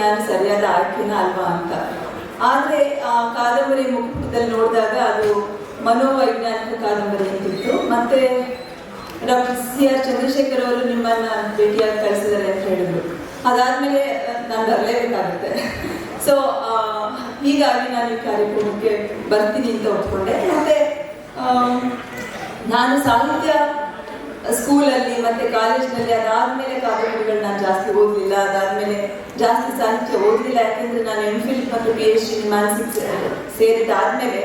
ನಾನು ಸರಿಯಾದ ಆಯ್ಕೆನ ಅಲ್ವಾ ಅಂತ. ಆದ್ರೆ ಆ ಕಾದಂಬರಿ ಮುಖಪುಟದಲ್ಲಿ ನೋಡಿದಾಗ ಅದು ಮನೋವೈಜ್ಞಾನಿಕ ಕಾದಂಬರಿ ಅಂತಿತ್ತು. ಮತ್ತೆ ಡಾಕ್ಟರ್ ಸಿ ಆರ್ ಚಂದ್ರಶೇಖರ್ ಅವರು ನಿಮ್ಮನ್ನ ಭೇಟಿಯಾಗಿ ಕಳಿಸಿದ್ದಾರೆ ಅಂತ ಹೇಳಿದ್ರು. ಅದಾದ್ಮೇಲೆ ನಾನು ಬರಲೇಬೇಕಾಗುತ್ತೆ. ಸೊ ಹೀಗಾಗಿ ನಾನು ಈ ಕಾರ್ಯಕ್ರಮಕ್ಕೆ ಬರ್ತೀನಿ ಅಂತ ಒಪ್ಕೊಂಡೆ. ಮತ್ತೆ ನಾನು ಸಾಹಿತ್ಯ ಸ್ಕೂಲಲ್ಲಿ ಮತ್ತೆ ಕಾಲೇಜ್ನಲ್ಲಿ ಅದಾದ್ಮೇಲೆ ಕಾದಂಬರಿಗಳು ನಾನು ಜಾಸ್ತಿ ಓದಲಿಲ್ಲ. ಅದಾದ್ಮೇಲೆ ಜಾಸ್ತಿ ಸಾಹಿತ್ಯ ಓದಲಿಲ್ಲ. ಯಾಕೆಂದ್ರೆ ನಾನು ಎಂ ಫಿಲ್ ಮತ್ತು ಪಿ ಎಚ್ ಡಿ ಮಾನಸಿಕ ಸೇರಿದಾದ್ಮೇಲೆ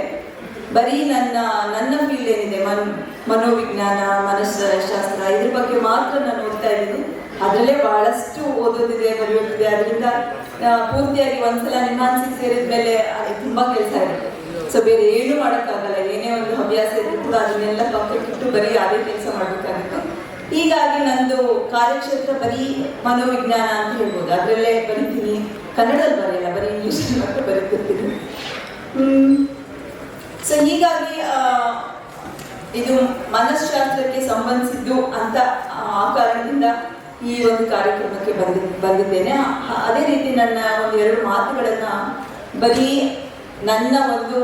ಬರೀ ನನ್ನ ನನ್ನ ಫೀಲ್ಡ್ ಏನಿದೆ, ಮನ್, ಮನೋವಿಜ್ಞಾನ ಮನಸ್ಶಾಸ್ತ್ರ ಇದ್ರ ಬಗ್ಗೆ ಮಾತ್ರ ನಾನು ಓದ್ತಾ ಇದ್ದೀನಿ ಅದರಲ್ಲೇ ಬಹಳಷ್ಟು ಓದೋದಿದೆ, ಬರೆಯೋದಿದೆ. ಅದರಿಂದ ಪೂರ್ತಿಯಾಗಿ ಒಂದ್ಸಲ ನಿಮ್ಮಾನ್ಸಿಗೆ ಸೇರಿದ ಮೇಲೆ ತುಂಬಾ ಕೆಲಸ ಇದೆ ಸೊ ಬೇರೆ ಏನು ಮಾಡೋಕ್ಕಾಗಲ್ಲ. ಏನೇ ಒಂದು ಹವ್ಯಾಸ ಇದ್ರೂ ಕೂಡ ಅದನ್ನೆಲ್ಲ ಪಕ್ಕಕ್ಕಿಟ್ಟು ಬರೀ ಅದೇ ಕೆಲಸ ಮಾಡಬೇಕಾಗುತ್ತೆ. ಹೀಗಾಗಿ ನಂದು ಕಾರ್ಯಕ್ಷೇತ್ರ ಬರೀ ಮನೋವಿಜ್ಞಾನ ಅಂತ ಹೇಳ್ಬೋದು. ಅದರಲ್ಲೇ ಬರೀತೀನಿ. ಕನ್ನಡದಲ್ಲಿ ಬರೆಯಲ್ಲ, ಬರೀ ಇಂಗ್ಲೀಷಲ್ಲಿ ಮಾತ್ರ ಬರೀತಿರ್ತೀನಿ ಸೊ ಹೀಗಾಗಿ ಇದು ಮನಶಾಸ್ತ್ರಕ್ಕೆ ಸಂಬಂಧಿಸಿದ್ದು ಅಂತ ಆ ಕಾರಣದಿಂದ ಈ ಒಂದು ಕಾರ್ಯಕ್ರಮಕ್ಕೆ ಬಂದಿ, ಬಂದಿದ್ದೇನೆ. ಅದೇ ರೀತಿ ನನ್ನ ಒಂದು ಎರಡು ಮಾತುಗಳನ್ನು ಬರೀ ನನ್ನ ಒಂದು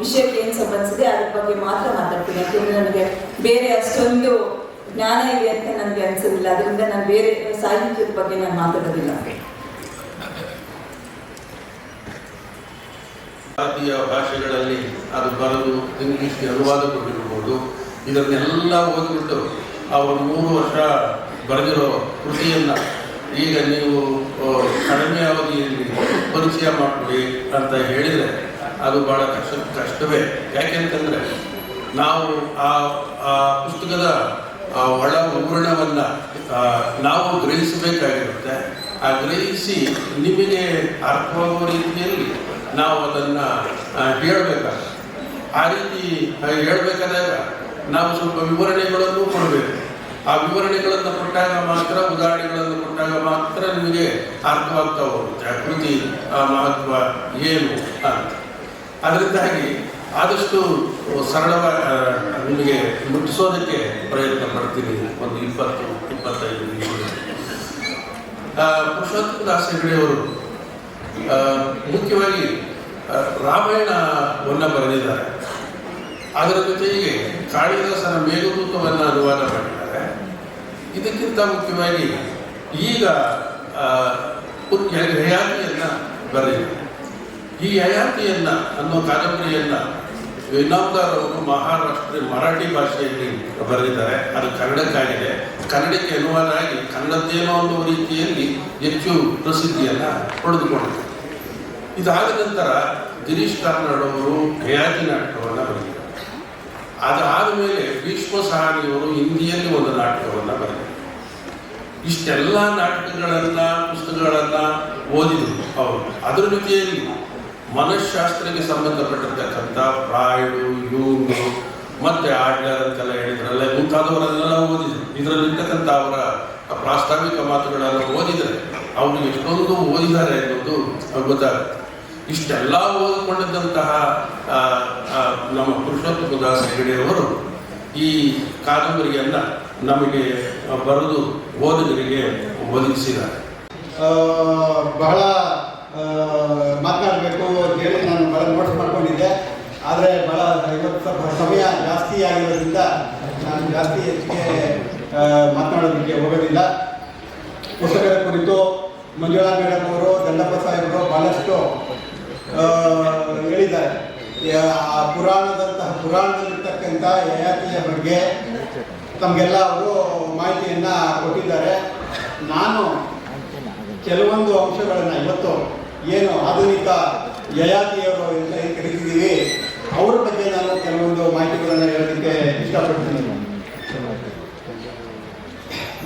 ವಿಷಯಕ್ಕೆ ಏನು ಸಂಬಂಧಿಸಿದೆ, ಅದ್ರ ಬಗ್ಗೆ ಮಾತ್ರ ಮಾತಾಡ್ತೀನಿ. ಯಾಕೆಂದ್ರೆ ನನಗೆ ಬೇರೆ ಅಷ್ಟೊಂದು ಜ್ಞಾನ ಇದೆ ಅಂತ ನನಗೆ ಅನ್ಸೋದಿಲ್ಲ. ಅದರಿಂದ ನಾನು ಬೇರೆ ಸಾಹಿತ್ಯದ ಬಗ್ಗೆ ನಾನು ಮಾತಾಡೋದಿಲ್ಲ. ಭಾರತೀಯ ಭಾಷೆಗಳಲ್ಲಿ ಅದು ಬರೆದು ಇಂಗ್ಲೀಷ್ಗೆ ಅನುವಾದಗೊಂಡಿರ್ಬೋದು ಇದನ್ನೆಲ್ಲ ಓದಿಬಿಟ್ಟು ಒಂದು ಮೂರು ವರ್ಷ ಬರೆದಿರೋ ಕೃತಿಯನ್ನು ಈಗ ನೀವು ಕಡಿಮೆ ಅವಧಿಯಲ್ಲಿ ಪರಿಚಯ ಮಾಡಿಕೊಡಿ ಅಂತ ಹೇಳಿದರೆ ಅದು ಭಾಳ ಕಷ್ಟ, ಕಷ್ಟವೇ. ಯಾಕೆಂತಂದರೆ ನಾವು ಆ ಆ ಪುಸ್ತಕದ ಒಳ ವಿವರಣವನ್ನು ನಾವು ಗ್ರಹಿಸಬೇಕಾಗಿರುತ್ತೆ. ಆ ಗ್ರಹಿಸಿ ನಿಮಗೆ ಅರ್ಥವಾಗುವ ರೀತಿಯಲ್ಲಿ ನಾವು ಅದನ್ನು ಹೇಳಬೇಕಾಗುತ್ತೆ. ಆ ರೀತಿ ಹೇಳಬೇಕಾದಾಗ ನಾವು ಸ್ವಲ್ಪ ವಿವರಣೆಗಳನ್ನು ಕೊಡಬೇಕು. ಆ ವಿವರಣೆಗಳನ್ನು ಕೊಟ್ಟಾಗ ಮಾತ್ರ, ಉದಾಹರಣೆಗಳನ್ನು ಕೊಟ್ಟಾಗ ಮಾತ್ರ ನಿಮಗೆ ಅರ್ಥವಾಗ್ತಾ ಹೋಗುತ್ತೆ. ಆ ಕೃತಿ, ಆ ಮಹತ್ವ ಏನು ಅಂತ. ಅದರಿಂದಾಗಿ ಆದಷ್ಟು ಸರಳವಾಗಿ ನಿಮಗೆ ಮುಟ್ಟಿಸೋದಕ್ಕೆ ಪ್ರಯತ್ನ ಪಡ್ತೀನಿ ಒಂದು ಇಪ್ಪತ್ತು, ಇಪ್ಪತ್ತೈದು ಪುರುಷೋತ್ತಮ ದಾಸ ಹೆಗಡೆಯವರು ಮುಖ್ಯವಾಗಿ ರಾಮಾಯಣವನ್ನು ಬರೆದಿದ್ದಾರೆ. ಅದರ ಜೊತೆಗೆ ಕಾಳಿದಾಸನ ಮೇಘದೂತವನ್ನು ಅನುವಾದ ಮಾಡಿದ್ದಾರೆ. ಇದಕ್ಕಿಂತ ಮುಖ್ಯವಾಗಿ ಈಗ ಹಯಾತಿಯನ್ನು ಬರೆದಿದ್ದಾರೆ. ಈ ಹಯಾತಿಯನ್ನು ಅನ್ನೋ ಕಾದಂಬರಿಯನ್ನ ಇನಾಮದಾರ್ ಅವರು ಮಹಾರಾಷ್ಟ್ರ ಮರಾಠಿ ಭಾಷೆಯಲ್ಲಿ ಬರೆದಿದ್ದಾರೆ. ಅದು ಕನ್ನಡಕ್ಕಾಗಿದೆ. ಕನ್ನಡಕ್ಕೆ ಅನುವಾದ ಆಗಿ ಕನ್ನಡದ್ದೇನೋ ಒಂದು ರೀತಿಯಲ್ಲಿ ಹೆಚ್ಚು ಪ್ರಸಿದ್ಧಿಯನ್ನ ಪಡೆದುಕೊಂಡಿದೆ ಇದಾದ ನಂತರ ಗಿರೀಶ್ ಕಾರ್ನಾಡ್ ಅವರು ಭಯಾಜಿ ನಾಟಕವನ್ನು ಬರೆದಿದ್ದಾರೆ. ಅದಾದ ಮೇಲೆ ಭೀಷ್ಮ ಸಹಾನಿಯವರು ಹಿಂದಿಯಲ್ಲಿ ಒಂದು ನಾಟಕವನ್ನು ಬರೆದಿದ್ದಾರೆ. ಇಷ್ಟೆಲ್ಲ ನಾಟಕಗಳನ್ನ, ಪುಸ್ತಕಗಳನ್ನ ಓದಿದ್ರು ಅವರು. ಅದರ ಜೊತೆಯಲ್ಲಿ ಮನಃಶಾಸ್ತ್ರಕ್ಕೆ ಸಂಬಂಧಪಟ್ಟಿರ್ತಕ್ಕಂಥ ಫ್ರಾಯ್ಡು ಯೂಂಗು ಮತ್ತೆ ಆಡ್ಲರ್ ಅಂತೆಲ್ಲ ಹೇಳಿದ್ರಲ್ಲ ಮುಂತಾದವರನ್ನೆಲ್ಲ ಓದಿದ್ರು. ಇದರಲ್ಲಿರ್ತಕ್ಕಂಥ ಅವರ ಪ್ರಾಸ್ತಾವಿಕ ಮಾತುಗಳನ್ನು ಓದಿದರೆ ಅವರು ಎಷ್ಟೊಂದು ಓದಿದ್ದಾರೆ ಅನ್ನೋದು ಗೊತ್ತಾಗುತ್ತೆ. ಇಷ್ಟೆಲ್ಲ ಓದಿಕೊಂಡಿದ್ದಂತಹ ನಮ್ಮ ಪುರುಷೋತ್ತಮ ದಾಸ್ ಹೆಗಡೆಯವರು ಈ ಕಾದಂಬರಿಯನ್ನ ನಮಗೆ ಬರೆದು ಓದುಗರಿಗೆ ಒದಗಿಸಿದ್ದಾರೆ ಬಹಳ ಆ, ಮಾತನಾಡಬೇಕು ಅಂತೇಳಿ ನಾನು ಬಹಳ ನೋಟ್ಸ್ ಮಾಡ್ಕೊಂಡಿದ್ದೆ ಆದರೆ ಬಹಳ ಇವತ್ತು ಸಮಯ ಜಾಸ್ತಿ ಆಗಿರೋದ್ರಿಂದ ನಾನು ಜಾಸ್ತಿ ಹೆಚ್ಚಿಗೆ ಮಾತನಾಡೋದಕ್ಕೆ ಹೋಗೋದಿಲ್ಲ. ಪುಸ್ತಕದ ಕುರಿತು ಮಂಜುಳಾ ಮೇಡಮ್ ಅವರು ದಂಡಪ್ಪ ಸಾಹೇಬರು ಬಹಳಷ್ಟು ಆ, ಹೇಳಿದ್ದಾರೆ. ಆ ಪುರಾಣದಂತಹ ಪುರಾಣದಲ್ಲಿರ್ತಕ್ಕಂಥ ಯಯಾತಿಯ ಬಗ್ಗೆ ತಮಗೆಲ್ಲ ಅವರು ಮಾಹಿತಿಯನ್ನು ಕೊಟ್ಟಿದ್ದಾರೆ. ನಾನು ಕೆಲವೊಂದು ಅಂಶಗಳನ್ನು ಇವತ್ತು ಏನು ಆಧುನಿಕ ಯಯಾತಿಯವರು ಅಂತ ಕರಿತಿದ್ದೀವಿ ಅವ್ರ ಬಗ್ಗೆ ನಾನು ಕೆಲವೊಂದು ಮಾಹಿತಿಗಳನ್ನು ಹೇಳೋದಕ್ಕೆ ಇಷ್ಟಪಡ್ತೀನಿ.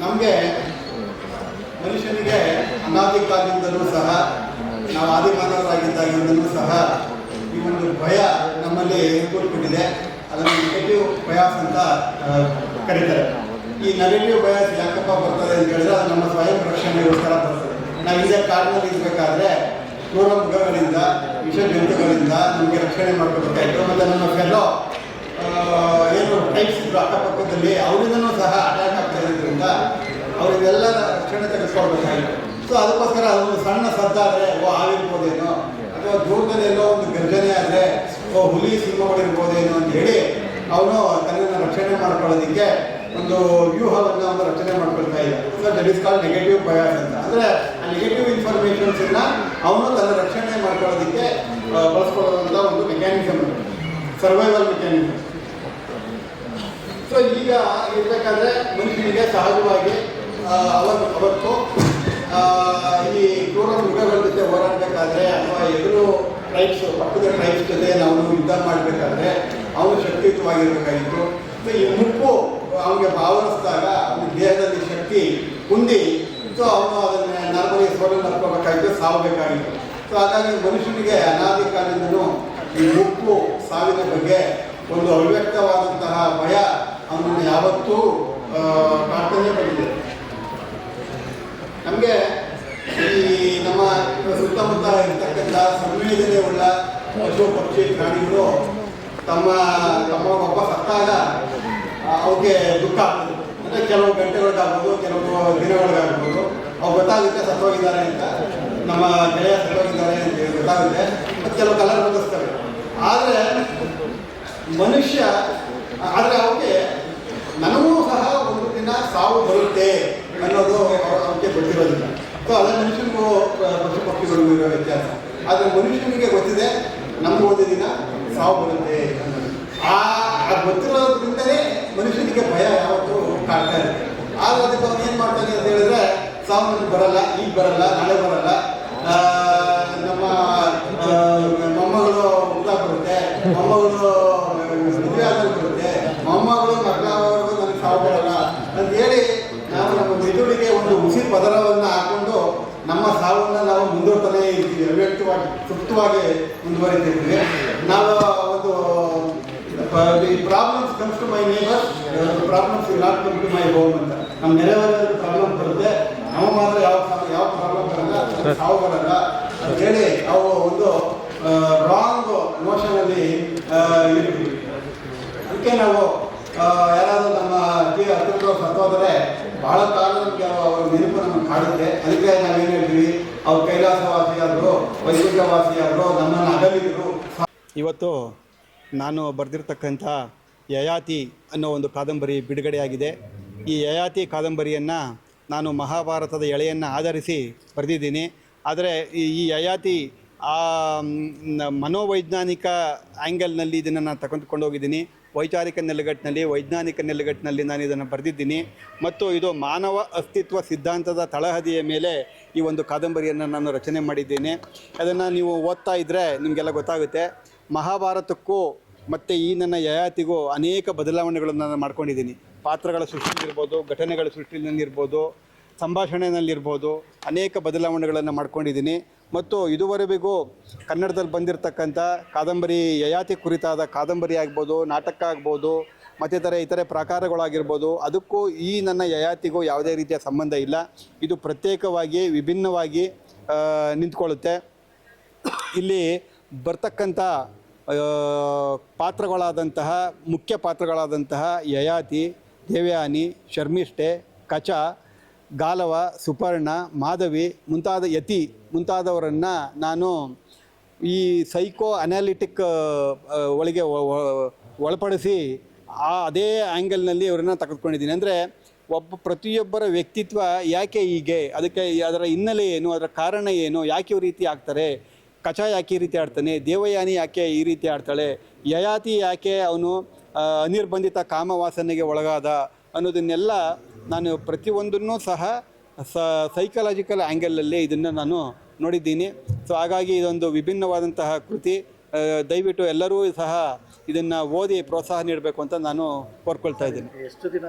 ನಮಗೆ ಮನುಷ್ಯನಿಗೆ ಅನಾದಿ ಸಹ, ನಾವು ಆದಿಮಾನವರಾಗಿದ್ದಾಗಿಂದಲೂ ಸಹ ಈ ಒಂದು ಭಯ ನಮ್ಮಲ್ಲಿ ಏರ್ಪಟ್ಬಿಟ್ಟಿದೆ ಅದನ್ನು ನೆಗೆಟಿವ್ ಬಯಾಸ್ ಅಂತ ಕರೀತಾರೆ. ಈ ನೆಗೆಟಿವ್ ಬಯಾಸ್ ಯಾಕಪ್ಪ ಬರ್ತದೆ ಅಂತ ಹೇಳಿದ್ರೆ ಅದು ನಮ್ಮ ಸ್ವಯಂ ರಕ್ಷಣೆಗೋಸ್ಕರ ಬರ್ತದೆ. ನಾವು ಇದೇ ಕಾಡಿನಲ್ಲಿ ಇರಬೇಕಾದ್ರೆ ಕ್ರೂರಮೃಗಗಳಿಂದ ವಿಷ ಜಂತುಗಳಿಂದ ನಮಗೆ ರಕ್ಷಣೆ ಮಾಡ್ಕೋಬೇಕಾಯಿತು ಮತ್ತು ನಮ್ಮ ಫೆಲೋ ಏನು ಟೈಪ್ಸ್ ಇದ್ರು ಅಕ್ಕಪಕ್ಕದಲ್ಲಿ, ಅವರಿಂದನೂ ಸಹ ಅಟ್ಯಾಕ್ ಆಗ್ತಾ ಇರೋದ್ರಿಂದ ಅವರಿಗೆಲ್ಲ ರಕ್ಷಣೆ ತೆಗೆದುಕೊಳ್ಬೇಕಾಯಿತು. ಸೊ ಅದಕ್ಕೋಸ್ಕರ ಅದೊಂದು ಸಣ್ಣ ಸದ್ದಾದರೆ, ಓ ಆಗಿರ್ಬೋದೇನೋ ಅಥವಾ ದೂರದಲ್ಲಿ ಎಲ್ಲೋ ಒಂದು ಗರ್ಜನೆ ಆದರೆ, ಓ, ಹುಲಿ ಸಿಂಹಗಳಿರ್ಬೋದೇನೋ ಅಂತ ಹೇಳಿ ಅವನು ತನ್ನನ್ನು ರಕ್ಷಣೆ ಮಾಡ್ಕೊಳ್ಳೋದಕ್ಕೆ ಒಂದು ವ್ಯೂಹವನ್ನು ಅವನು ರಚನೆ ಮಾಡ್ಕೊಳ್ತಾ ಇದ್ದಾರೆ so that is call negative bias ಅಂತ. ಅಂದರೆ ಆ ನೆಗೆಟಿವ್ ಇನ್ಫಾರ್ಮೇಷನ್ಸನ್ನು ಅವನು ತನ್ನ ರಕ್ಷಣೆ ಮಾಡ್ಕೊಳ್ಳೋದಕ್ಕೆ ಬಳಸ್ಕೊಳ್ಳೋದಂತ ಒಂದು ಮೆಕ್ಯಾನಿಸಮ್ ಸರ್ವೈವಲ್ ಮೆಕ್ಯಾನಿಸಮ್ ಸೊ ಈಗ ಇರಬೇಕಾದ್ರೆ ಮನುಷ್ಯನಿಗೆ ಸಹಜವಾಗಿ ಅವತ್ತು ಅವತ್ತು ಈ ಕ್ರೂರ ಮೃಗಗಳ ಜೊತೆ ಹೋರಾಡಬೇಕಾದ್ರೆ ಅಥವಾ ಎದುರು ಟ್ರೈಬ್ಸ್ ಪಕ್ಕದ ಟ್ರೈಬ್ಸ್ ಜೊತೆ ನಾವು ಯುದ್ಧ ಮಾಡಬೇಕಾದ್ರೆ ಅವನು ಶಕ್ತಿಯುತವಾಗಿರಬೇಕಾಗಿತ್ತು. ಸೊ ಈ ಮುಪ್ಪು ಅವನಿಗೆ ಭಾವನಿಸಿದಾಗ ಅವನ ದೇಹದಲ್ಲಿ ಶಕ್ತಿ ಕುಂದಿ ಸೊ ಅವನು ಅದನ್ನು ನಾರ್ಮಲಿ ಸೋಲನ್ನು ಹತ್ಕೋಬೇಕಾಯಿತು ಸಾವಬೇಕಾಗಿತ್ತು. ಸೊ ಹಾಗಾಗಿ ಮನುಷ್ಯನಿಗೆ ಅನಾದಿ ಕಾಲದಿಂದನೂ ಈ ಮುಪ್ಪು ಸಾವಿನ ಬಗ್ಗೆ ಒಂದು ಅವ್ಯಕ್ತವಾದಂತಹ ಭಯ ಅವನನ್ನು ಯಾವತ್ತೂ ಕಾಡ್ತಾನೆ ಬಂದಿದೆ. ನಮಗೆ ಈ ನಮ್ಮ ಸುತ್ತಮುತ್ತ ಇರ್ತಕ್ಕಂಥ ಸಂವೇದನೆ ಉಳ್ಳ ಪಶು ಪಕ್ಷಿ ಪ್ರಾಣಿಗಳು ತಮ್ಮ ತಮ್ಮ ಒಬ್ಬ ಸತ್ತಾಗ ಆ, ಅವಕ್ಕೆ ದುಃಖ ಆಗ್ತದೆ ಅಂದರೆ ಕೆಲವು ಗಂಟೆಗಳಿಗಾಗ್ಬೋದು, ಕೆಲವು ದಿನಗಳಿಗಾಗ್ಬೋದು ಅವು ಗೊತ್ತಾಗುತ್ತೆ ಸತ್ತೋಗಿದ್ದಾರೆ ಅಂತ, ನಮ್ಮ ಗೆಳೆಯ ಸತ್ತೋಗಿದ್ದಾರೆ ಅಂತ ಗೊತ್ತಾಗುತ್ತೆ, ಮತ್ತು ಕೆಲವು ಕಲರ್ ಬದಲಿಸ್ತವೆ ಆದರೆ, ಮನುಷ್ಯ, ಆದರೆ ಅವಕ್ಕೆ ನನಗೂ ಸಹ ಒಂದು ದಿನ ಸಾವು ಬರುತ್ತೆ ಅನ್ನೋದು ಅವ್ರ- ಅವಕ್ಕೆ ಗೊತ್ತಿರೋದಿಲ್ಲ. ಸೊ ಅದೇ ಮನುಷ್ಯನಿಗೂ ಪಶು ಪಕ್ಷಿಗಳು ಇರೋ ವ್ಯತ್ಯಾಸ. ಆದರೆ ಮನುಷ್ಯನಿಗೆ ಗೊತ್ತಿದೆ, ನಮಗೂ ಒಂದು ದಿನ ಸಾವು ಬರುತ್ತೆ ಆ ಆ ಗೊತ್ತಿರೋದ್ರಿಂದಲೇ ಮನುಷ್ಯನಿಗೆ ಭಯ ಯಾವತ್ತೂ ಕಾಡ್ತಾ ಇರುತ್ತೆ ಆದ್ರೆ ಅದಕ್ಕೆ ಅವ್ನು ಏನ್ ಮಾಡ್ತಾನೆ ಅಂತ ಹೇಳಿದ್ರೆ ನನಗೆ ಬರಲ್ಲ, ಈಗ ಬರಲ್ಲ, ನಾಳೆ ಬರಲ್ಲ. ನಮ್ಮ ಮೊಮ್ಮಗಳು ಊಟ ಬರುತ್ತೆ ಮೊಮ್ಮಗಳು, ಮದುವೆ ಆದಾಗ ಬರುತ್ತೆ ಮೊಮ್ಮಗಳು ಮಕ್ಕಳವರೆಗೂ ನನಗೆ ಸಾವು ಬರಲ್ಲ. ಅಂತ ಹೇಳಿ ನಾವು ನಮ್ಮ ಮೆದುಳಿಗೆ ಒಂದು ಹುಸಿ ಪದರವನ್ನು ಹಾಕೊಂಡು ನಮ್ಮ ಸಾವನ್ನ ನಾವು ಮುಂದೂಡ್ತಾನೆ ಇರ್ತೀವಿ ಅವ್ಯಕ್ತವಾಗಿ ಸುಪ್ತವಾಗಿ ಮುಂದುವರಿತಿರ್ತೀವಿ ನಾವು ಒಂದು problems comes to my neighbour problems not come to my home ಅಂತ. ನಮ್ಮ ನೆರೆಹೊರೆಯಲ್ಲಿ ಪ್ರಾಬ್ಲಮ್ ಬರುತ್ತೆ ನಾವು ಮಾತ್ರ ಯಾವ ಯಾವ ಪ್ರಾಬ್ಲಮ್ ಬರಲ್ಲ ಸಾವು ಬರಲ್ಲ. ಅಂತ ಹೇಳಿ ಅವು ಒಂದು ರಾಂಗ್ ನೋಷನಲ್ಲಿ ಇರ್ತೀವಿ. ಅದಕ್ಕೆ ನಾವು ಯಾರಾದರೂ ನಮ್ಮ ಅತಿ ಹತ್ತಿರ ಸತ್ತೋದರೆ ಬಹಳ ಕಾಲ ಅವರ ನೆನಪು ನಮಗೆ ಕಾಡುತ್ತೆ. ಅದಕ್ಕೆ ನಾವೇನು ಹೇಳ್ತೀವಿ? ಅವ್ರು ಕೈಲಾಸವಾಸಿಯಾದರು ವೈಕುಂಠವಾಸಿಯಾದರು ನಮ್ಮನ್ನು ಅಗಲಿದ್ರು. ಇವತ್ತು ನಾನು ಬರೆದಿರ್ತಕ್ಕಂಥ ಯಯಾತಿ ಅನ್ನೋ ಒಂದು ಕಾದಂಬರಿ ಬಿಡುಗಡೆಯಾಗಿದೆ. ಈ ಯಯಾತಿ ಕಾದಂಬರಿಯನ್ನು ನಾನು ಮಹಾಭಾರತದ ಎಳೆಯನ್ನು ಆಧರಿಸಿ ಬರೆದಿದ್ದೀನಿ. ಆದರೆ ಈ ಯಯಾತಿ ಆ ಮನೋವೈಜ್ಞಾನಿಕ ಆ್ಯಂಗಲ್ನಲ್ಲಿ ಇದನ್ನು ನಾನು ತಗೊಂಡುಕೊಂಡು ಹೋಗಿದ್ದೀನಿ. ವೈಚಾರಿಕ ನೆಲೆಗಟ್ಟಿನಲ್ಲಿ, ವೈಜ್ಞಾನಿಕ ನೆಲೆಗಟ್ಟಿನಲ್ಲಿ ನಾನು ಇದನ್ನು ಬರೆದಿದ್ದೀನಿ. ಮತ್ತು ಇದು ಮಾನವ ಅಸ್ತಿತ್ವ ಸಿದ್ಧಾಂತದ ತಳಹದಿಯ ಮೇಲೆ ಈ ಒಂದು ಕಾದಂಬರಿಯನ್ನು ನಾನು ರಚನೆ ಮಾಡಿದ್ದೇನೆ. ಅದನ್ನು ನೀವು ಓದ್ತಾ ಇದ್ದರೆ ನಿಮಗೆಲ್ಲ ಗೊತ್ತಾಗುತ್ತೆ. ಮಹಾಭಾರತಕ್ಕೂ ಮತ್ತು ಈ ನನ್ನ ಯಯಾತಿಗೂ ಅನೇಕ ಬದಲಾವಣೆಗಳನ್ನು ನಾನು ಮಾಡ್ಕೊಂಡಿದ್ದೀನಿ. ಪಾತ್ರಗಳ ಸೃಷ್ಟಿಯಲ್ಲಿರ್ಬೋದು, ಘಟನೆಗಳ ಸೃಷ್ಟಿಯಲ್ಲಿರ್ಬೋದು, ಸಂಭಾಷಣೆಯಲ್ಲಿರ್ಬೋದು ಅನೇಕ ಬದಲಾವಣೆಗಳನ್ನು ಮಾಡ್ಕೊಂಡಿದ್ದೀನಿ. ಮತ್ತು ಇದುವರೆಗೂ ಕನ್ನಡದಲ್ಲಿ ಬಂದಿರತಕ್ಕಂಥ ಕಾದಂಬರಿ ಯಯಾತಿ ಕುರಿತಾದ ಕಾದಂಬರಿ ಆಗ್ಬೋದು, ನಾಟಕ ಆಗ್ಬೋದು, ಮತ್ತಿತರ ಇತರೆ ಪ್ರಕಾರಗಳಾಗಿರ್ಬೋದು, ಅದಕ್ಕೂ ಈ ನನ್ನ ಯಯಾತಿಗೂ ಯಾವುದೇ ರೀತಿಯ ಸಂಬಂಧ ಇಲ್ಲ. ಇದು ಪ್ರತ್ಯೇಕವಾಗಿ ವಿಭಿನ್ನವಾಗಿ ನಿಂತ್ಕೊಳ್ಳುತ್ತೆ. ಇಲ್ಲಿ ಬರ್ತಕ್ಕಂಥ ಪಾತ್ರಗಳಾದಂತಹ, ಮುಖ್ಯ ಪಾತ್ರಗಳಾದಂತಹ ಯಯಾತಿ, ದೇವಯಾನಿ, ಶರ್ಮಿಷ್ಠೆ, ಕಚ, ಗಾಲವ, ಸುಪರ್ಣ, ಮಾಧವಿ ಮುಂತಾದ ಯತಿ ಮುಂತಾದವರನ್ನು ನಾನು ಈ ಸೈಕೋ ಅನಾಲಿಟಿಕ್ ಒಳಗೆ ಒಳಪಡಿಸಿ ಆ ಅದೇ ಆ್ಯಂಗಲ್ನಲ್ಲಿ ಅವರನ್ನು ತೆಗೆದುಕೊಂಡಿದ್ದೀನಿ. ಅಂದರೆ ಒಬ್ಬ ಪ್ರತಿಯೊಬ್ಬರ ವ್ಯಕ್ತಿತ್ವ ಯಾಕೆ ಹೀಗೆ, ಅದಕ್ಕೆ ಅದರ ಹಿನ್ನೆಲೆ ಏನು, ಅದರ ಕಾರಣ ಏನು, ಯಾಕೆ ಈ ರೀತಿ ಆಗ್ತಾರೆ ಕಚ ಯಾಕೆ ಈ ರೀತಿ ಆಡ್ತಾನೆ ದೇವಯಾನಿ ಯಾಕೆ ಈ ರೀತಿ ಆಡ್ತಾಳೆ ಯಯಾತಿ ಯಾಕೆ ಅವನು ಅನಿರ್ಬಂಧಿತ ಕಾಮವಾಸನೆಗೆ ಒಳಗಾದ ಅನ್ನೋದನ್ನೆಲ್ಲ ನಾನು ಪ್ರತಿಯೊಂದನ್ನೂ ಸಹ ಸ ಸೈಕಲಾಜಿಕಲ್ ಆ್ಯಂಗಲಲ್ಲಿ ಇದನ್ನು ನಾನು ನೋಡಿದ್ದೀನಿ. ಸೊ ಹಾಗಾಗಿ ಇದೊಂದು ವಿಭಿನ್ನವಾದಂತಹ ಕೃತಿ. ದಯವಿಟ್ಟು ಎಲ್ಲರೂ ಸಹ ಇದನ್ನು ಓದಿ ಪ್ರೋತ್ಸಾಹ ನೀಡಬೇಕು ಅಂತ ನಾನು ಕೋರ್ಕೊಳ್ತಾ ಇದ್ದೀನಿ. ಎಷ್ಟು ದಿನ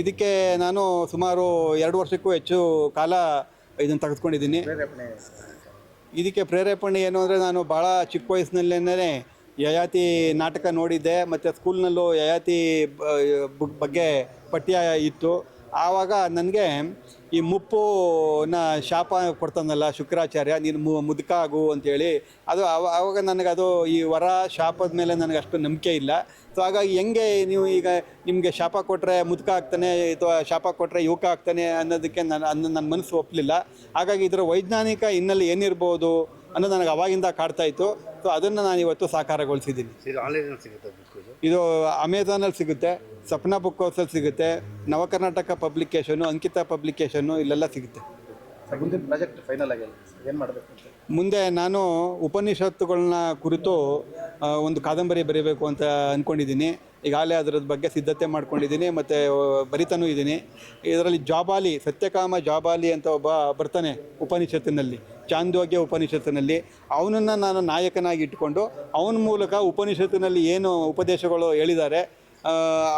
ಇದಕ್ಕೆ ನಾನು ಸುಮಾರು ಎರಡು ವರ್ಷಕ್ಕೂ ಹೆಚ್ಚು ಕಾಲ ಇದನ್ನು ತೆಗೆದುಕೊಂಡಿದ್ದೀನಿ. ಇದಕ್ಕೆ ಪ್ರೇರೇಪಣೆ ಏನು ಅಂದರೆ ನಾನು ಭಾಳ ಚಿಕ್ಕ ವಯಸ್ಸಿನಲ್ಲೇ ಯಯಾತಿ ನಾಟಕ ನೋಡಿದ್ದೆ, ಮತ್ತು ಸ್ಕೂಲ್ನಲ್ಲೂ ಯಯಾತಿ ಬಗ್ಗೆ ಪಠ್ಯ ಇತ್ತು. ಆವಾಗ ನನಗೆ ಈ ಮುಪ್ಪುನ ಶಾಪ ಕೊಡ್ತಾನಲ್ಲ ಶುಕ್ರಾಚಾರ್ಯ, ನೀನು ಮು, ಮುದುಕ ಆಗು ಅಂತೇಳಿ, ಅದು ಅವ ಆವಾಗ ನನಗದು ಈ ವರ ಶಾಪದ ಮೇಲೆ ನನಗೆ ಅಷ್ಟು ನಂಬಿಕೆ ಇಲ್ಲ. ಸೊ ಹಾಗಾಗಿ ಹೆಂಗೆ ನೀವು ಈಗ ನಿಮಗೆ ಶಾಪ ಕೊಟ್ಟರೆ ಮುದುಕ ಆಗ್ತಾನೆ, ಅಥವಾ ಶಾಪ ಕೊಟ್ಟರೆ ಯುವಕ ಆಗ್ತಾನೆ ಅನ್ನೋದಕ್ಕೆ ನಾನು ಅನ್ನ ನನ್ನ ಮನಸ್ಸು ಒಪ್ಪಲಿಲ್ಲ ಹಾಗಾಗಿ ಇದರ ವೈಜ್ಞಾನಿಕ ಹಿನ್ನೆಲೆ ಏನಿರ್ಬೋದು? ಅನ್ನೋದು ನನಗೆ ಅವಾಗಿಂದ ಕಾಡ್ತಾ ಇತ್ತು. ಸೊ ಅದನ್ನು ನಾನು ಇವತ್ತು ಸಾಕಾರಗೊಳಿಸಿದ್ದೀನಿ. ಇದು ಸಿಗುತ್ತೆ ಬುಕ್ ಇದು? ಇದು ಅಮೆಝಾನಲ್ಲಿ ಸಿಗುತ್ತೆ ಸಪ್ನಾ ಬುಕ್ ಹೌಸಲ್ಲಿ ಸಿಗುತ್ತೆ ನವಕರ್ನಾಟಕ ಪಬ್ಲಿಕೇಶನ್ ಅಂಕಿತ ಪಬ್ಲಿಕೇಶನು ಇಲ್ಲೆಲ್ಲ ಸಿಗುತ್ತೆ. ಪ್ರಾಜೆಕ್ಟ್ ಫೈನಲ್ ಏನು ಮಾಡಬೇಕು ಮುಂದೆ ನಾನು ಉಪನಿಷತ್ತುಗಳನ್ನ ಕುರಿತು ಒಂದು ಕಾದಂಬರಿ ಬರೀಬೇಕು ಅಂತ ಅಂದ್ಕೊಂಡಿದ್ದೀನಿ ಈಗಾಗಲೇ ಅದರ ಬಗ್ಗೆ ಸಿದ್ಧತೆ ಮಾಡ್ಕೊಂಡಿದ್ದೀನಿ, ಮತ್ತು ಬರಿತಾನೂ ಇದ್ದೀನಿ. ಇದರಲ್ಲಿ ಜಾಬಾಲಿ, ಸತ್ಯಕಾಮ ಜಾಬಾಲಿ ಅಂತ ಒಬ್ಬ ಬರ್ತಾನೆ ಉಪನಿಷತ್ತಿನಲ್ಲಿ ಚಾಂದೋಗ್ಯ ಉಪನಿಷತ್ತಿನಲ್ಲಿ. ಅವನನ್ನು ನಾನು ನಾಯಕನಾಗಿ ಇಟ್ಕೊಂಡು, ಅವನ ಮೂಲಕ ಉಪನಿಷತ್ತಿನಲ್ಲಿ ಏನು ಉಪದೇಶಗಳು ಹೇಳಿದ್ದಾರೆ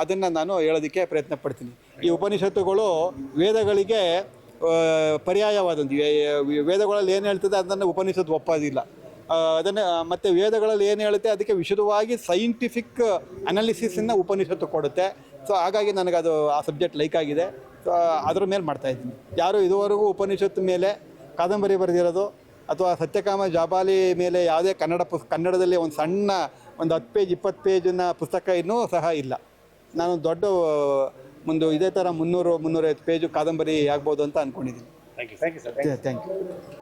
ಅದನ್ನು ನಾನು ಹೇಳೋದಕ್ಕೆ ಪ್ರಯತ್ನ ಪಡ್ತೀನಿ. ಈ ಉಪನಿಷತ್ತುಗಳು ವೇದಗಳಿಗೆ ಪರ್ಯಾಯವಾದಂಥ ವೇದಗಳಲ್ಲಿ ಏನು ಹೇಳ್ತದೆ ಅದನ್ನು ಉಪನಿಷತ್ತು ಒಪ್ಪೋದಿಲ್ಲ. ಅದನ್ನು ಮತ್ತು ವೇದಗಳಲ್ಲಿ ಏನು ಹೇಳುತ್ತೆ ಅದಕ್ಕೆ ವಿಶದವಾಗಿ ಸೈಂಟಿಫಿಕ್ ಅನಾಲಿಸಿಸನ್ನು ಉಪನಿಷತ್ತು ಕೊಡುತ್ತೆ. ಸೊ ಹಾಗಾಗಿ ನನಗದು ಆ ಸಬ್ಜೆಕ್ಟ್ ಲೈಕ್ ಆಗಿದೆ. ಸೊ ಅದ್ರ ಮೇಲೆ ಮಾಡ್ತಾ ಇದ್ದೀನಿ. ಯಾರು ಇದುವರೆಗೂ ಉಪನಿಷತ್ತು ಮೇಲೆ ಕಾದಂಬರಿ ಬರೆದಿರೋದು ಅಥವಾ ಸತ್ಯಕಾಮ ಜಾಬಾಲಿ ಮೇಲೆ ಯಾವುದೇ ಕನ್ನಡ ಪುಸ್, ಕನ್ನಡದಲ್ಲಿ ಒಂದು ಸಣ್ಣ ಒಂದು ಹತ್ತು ಪೇಜ್, ಇಪ್ಪತ್ತು ಪೇಜಿನ ಪುಸ್ತಕ ಇನ್ನೂ ಸಹ ಇಲ್ಲ. ನಾನು ದೊಡ್ಡ ಒಂದು ಇದೇ ಥರ ಮುನ್ನೂರು ಮುನ್ನೂರೈವತ್ತು ಪೇಜು ಕಾದಂಬರಿ ಆಗ್ಬೋದು ಅಂತ ಅಂದ್ಕೊಂಡಿದ್ದೀನಿ thank you thank you sir thank you